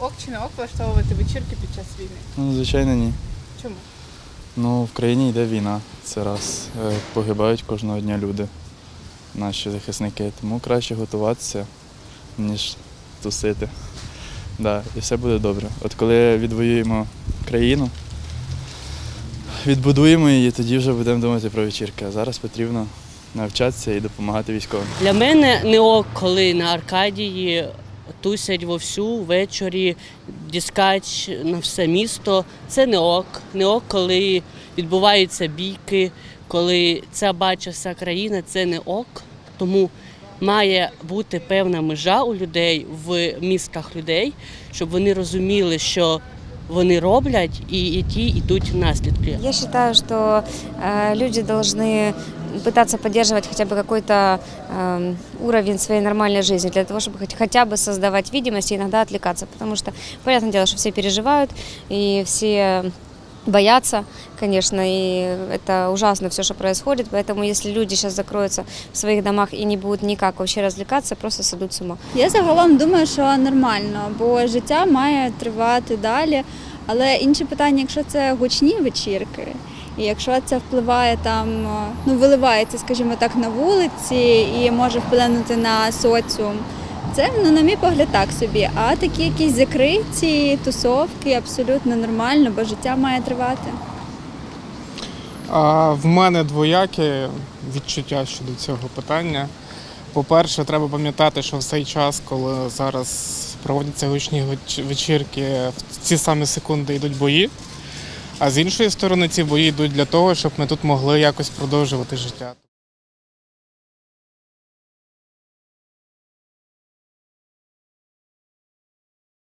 Ок чи не ок влаштовувати вечірки під час війни? Ну, звичайно, ні. Чому? Ну, в країні йде війна. Це раз. Е, Погибають кожного дня люди, наші захисники. Тому краще готуватися, ніж тусити. Да, і все буде добре. От коли відвоюємо країну, відбудуємо її, тоді вже будемо думати про вечірки. А зараз потрібно навчатися і допомагати військовим. Для мене не ок, коли на Аркадії тусять вовсю ввечері, діскач на все місто. Це не ок. Не ок, коли відбуваються бійки, коли це бачить вся країна, це не ок. Тому має бути певна межа у людей в мізках людей, щоб вони розуміли, що вони роблять і які йдуть наслідки. Я считаю, что э, люди должны пытаться поддерживать хотя бы какой-то эм, уровень своей нормальной жизни для того, чтобы хоть, хотя бы создавать видимость и иногда отвлекаться. Потому что, понятное дело, что все переживают и все боятся, конечно, и это ужасно все, что происходит. Поэтому если люди сейчас закроются в своих домах и не будут никак вообще развлекаться, просто сойдут с ума. Я загалом думаю, що нормально, бо життя має тривати далі. Але інше питання, якщо це гучні вечірки, і якщо це впливає там, ну виливається, скажімо так, на вулиці і може вплинути на соціум. Це, ну, на мій погляд, так собі. А такі якісь закриті тусовки абсолютно нормально, бо життя має тривати. А в мене двояке відчуття щодо цього питання. По-перше, треба пам'ятати, що в цей час, коли зараз проводяться гучні вечірки, в ці самі секунди йдуть бої. А з іншої сторони, ці бої йдуть для того, щоб ми тут могли якось продовжувати життя.